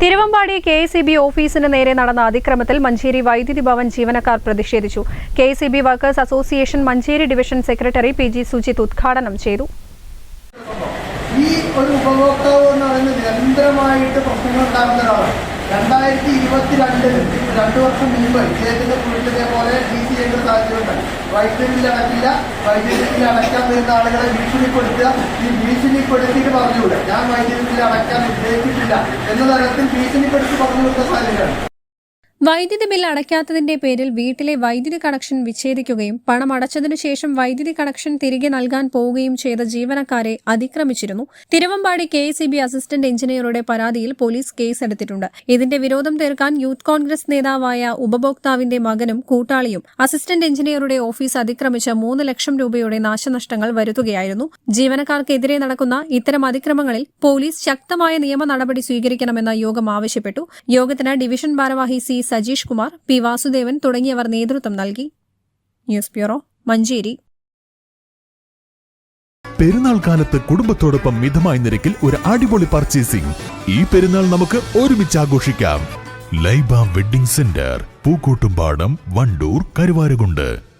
Thiruvambady K S E B ഓഫീസിന് നേരെ നടന്ന അതിക്രമത്തിൽ മഞ്ചേരി വൈദ്യുതി ഭവൻ ജീവനക്കാർ പ്രതിഷേധിച്ചു. K S E B workers association Manjeri division secretary P G Sujith ഉദ്ഘാടനം ചെയ്തു. ഈ ഒരു ഉപഭോക്താവ് എന്ന് പറയുന്നത് നിരന്തരമായിട്ട് പ്രശ്നങ്ങൾ ഉണ്ടാകുന്ന ഒരാളാണ്. രണ്ടായിരത്തി ഇരുപത്തിരണ്ടിൽ രണ്ടു വർഷം മുമ്പ് ഇദ്ദേഹത്തിന്റെ കുറിച്ചതേ പോലെ വൈദ്യുതി ബില്ല് അടക്കില്ല. വൈദ്യുതി ബില്ല് അടയ്ക്കാൻ വരുന്ന ആളുകളെ ഭീഷണിപ്പെടുത്തുക. ഈ ഭീഷണിപ്പെടുത്തിയിട്ട് പറഞ്ഞുകൂടെ. ഞാൻ വൈദ്യുതി ബില്ല് അടയ്ക്കാൻ ഉദ്ദേശിച്ചിട്ടില്ല. എന്ന തരത്തിൽ ഭീഷണിപ്പെടുത്തി പറഞ്ഞു കൊടുത്ത സാഹചര്യമാണ്. വൈദ്യുതി ബിൽ അടയ്ക്കാത്തതിന്റെ പേരിൽ വീട്ടിലെ വൈദ്യുതി കണക്ഷൻ വിച്ഛേദിക്കുകയും പണം അടച്ചതിനു ശേഷം വൈദ്യുതി കണക്ഷൻ തിരികെ നൽകാൻ പോവുകയും ചെയ്ത ജീവനക്കാരെ അതിക്രമിച്ചിരുന്നു. തിരുവമ്പാടി കെ അസിസ്റ്റന്റ് എഞ്ചിനീയറുടെ പരാതിയിൽ പോലീസ് കേസെടുത്തിട്ടുണ്ട്. ഇതിന്റെ വിരോധം തീർക്കാൻ യൂത്ത് കോൺഗ്രസ് നേതാവായ ഉപഭോക്താവിന്റെ മകനും കൂട്ടാളിയും അസിസ്റ്റന്റ് എഞ്ചിനീയറുടെ ഓഫീസ് അതിക്രമിച്ച് മൂന്ന് ലക്ഷം രൂപയുടെ നാശനഷ്ടങ്ങൾ വരുത്തുകയായിരുന്നു. ജീവനക്കാർക്കെതിരെ നടക്കുന്ന ഇത്തരം അതിക്രമങ്ങളിൽ പോലീസ് ശക്തമായ നിയമ നടപടി സ്വീകരിക്കണമെന്ന് യോഗം ആവശ്യപ്പെട്ടു. യോഗത്തിന് ഡിവിഷൻ ഭാരവാഹി സി സജീഷ് കുമാർ പി വാസുദേവൻ തുടങ്ങിയവർ നേതൃത്വം നൽകി. News bureau Manjeri. പെരുന്നാൾ കാലത്ത് കുടുംബത്തോടൊപ്പം മിതമായ നിരക്കിൽ ഒരു അടിപൊളി പർച്ചേസിംഗ് ഈ പെരുന്നാൾ നമുക്ക് ഒരുമിച്ച് ആഘോഷിക്കാം. Laiba wedding centre Pookkottumpadam Vandoor Karuvarakundu.